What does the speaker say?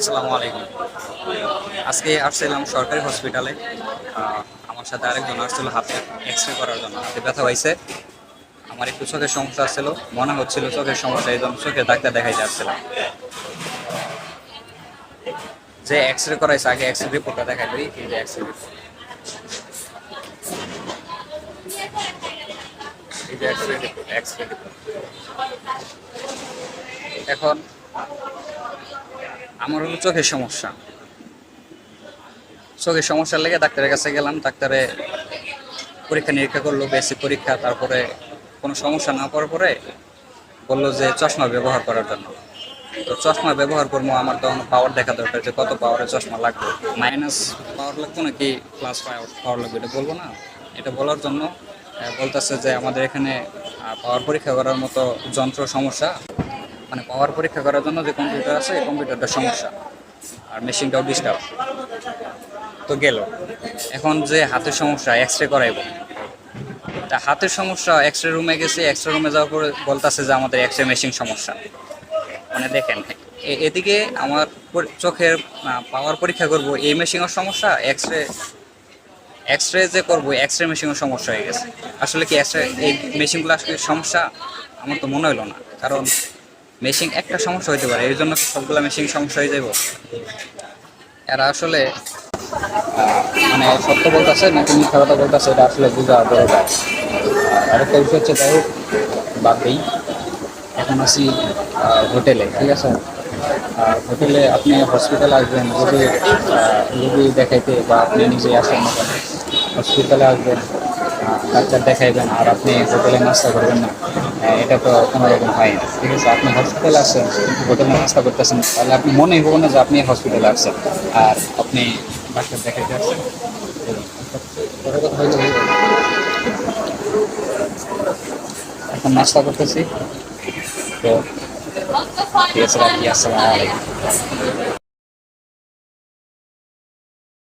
আসসালামু আলাইকুম। আজকে আসছিলাম সরকারি হসপিটালে। আমার সাথে আরেকজন আসছিল, হাতে এক্স রে করার জন্য। হাতে ব্যথা হয়েছে আমার একটু চোখের সমস্যা আসছিল মনে হচ্ছিল চোখের সমস্যা, এই জন্য চোখের ডাক্তার দেখাই যাচ্ছিলাম যে এক্স রে করাইছে, আগে এক্স রে রিপোর্টটা দেখাই দিই, এই যে এক্স রে এখন আমার হলো চোখের সমস্যা। চোখের সমস্যার লেগে ডাক্তারের কাছে গেলাম, ডাক্তারে পরীক্ষা নিরীক্ষা করল বেসিক পরীক্ষা, তারপরে কোনো সমস্যা না পড়ার পরে বলল যে চশমা ব্যবহার করার জন্য। তো চশমা ব্যবহার করব, আমার তখন পাওয়ার দেখা দরকার যে কত পাওয়ারের চশমা লাগবে। মাইনাস পাওয়ার লাগবে নাকি প্লাস পাওয়ার লাগবে এটা বলব না। এটা বলার জন্য বলতেছে যে আমাদের এখানে পাওয়ার পরীক্ষা করার মতো যন্ত্র সমস্যা। মানে পাওয়ার পরীক্ষা করার জন্য যে কম্পিউটার আছে, এই কম্পিউটারটা সমস্যা। আর মেশিনটাও ডিস্টার্ব তো গেল। এখন যে হাতের সমস্যা এক্স রে করাইব। তা হাতের সমস্যা এক্স রে রুমে গেছে এক্স রে রুমে যাওয়ার পরে বলতেছে যে আমাদের এক্স রে মেশিন সমস্যা। মানে দেখেন এদিকে আমার চোখের পাওয়ার পরীক্ষা করব, এই মেশিনের সমস্যা এক্স রে এক্স রে যে করব এক্স রে মেশিনের সমস্যা হয়ে গেছে। আসলে কি এক্স রে এই মেশিনগুলো আসলে সমস্যা? আমার তো মনে হলো না। কারণ মেশিন একটা সমস্যা হইতে পারে এর জন্য সবগুলো মেশিন সমস্যা হয়ে যাব এরা আসলে মানে সত্য বলতেছে নাকি মিথ্যা কথা বলতেছে এটা আসলে বোঝা দরকার। আর আরেকটা বিষয় হচ্ছে যাই হোক বাদ দিই। এখন আহ, হোটেলে ঠিক আছে? আর হোটেলে আপনি হসপিটালে আসবেন রোগী রোগী দেখাইতে বা আপনি নিজে আসেন হসপিটালে আসবেন ডাক্তার দেখাইবেন আর আপনি হোটেলে নাস্তা করবেন না। এটা তো কোনো রকম হয় না। ঠিক আছে, আপনি হসপিটালে আসছেন হোটেলে নাস্তা করতেছেন, তাহলে আপনি মনেই হব না যে আপনি হসপিটালে আসছেন আর আপনি ডাক্তার দেখাইতে আসছেন। এখন নাস্তা করতেছি। তো ঠিক আছে আসসালামু আলাইকুম।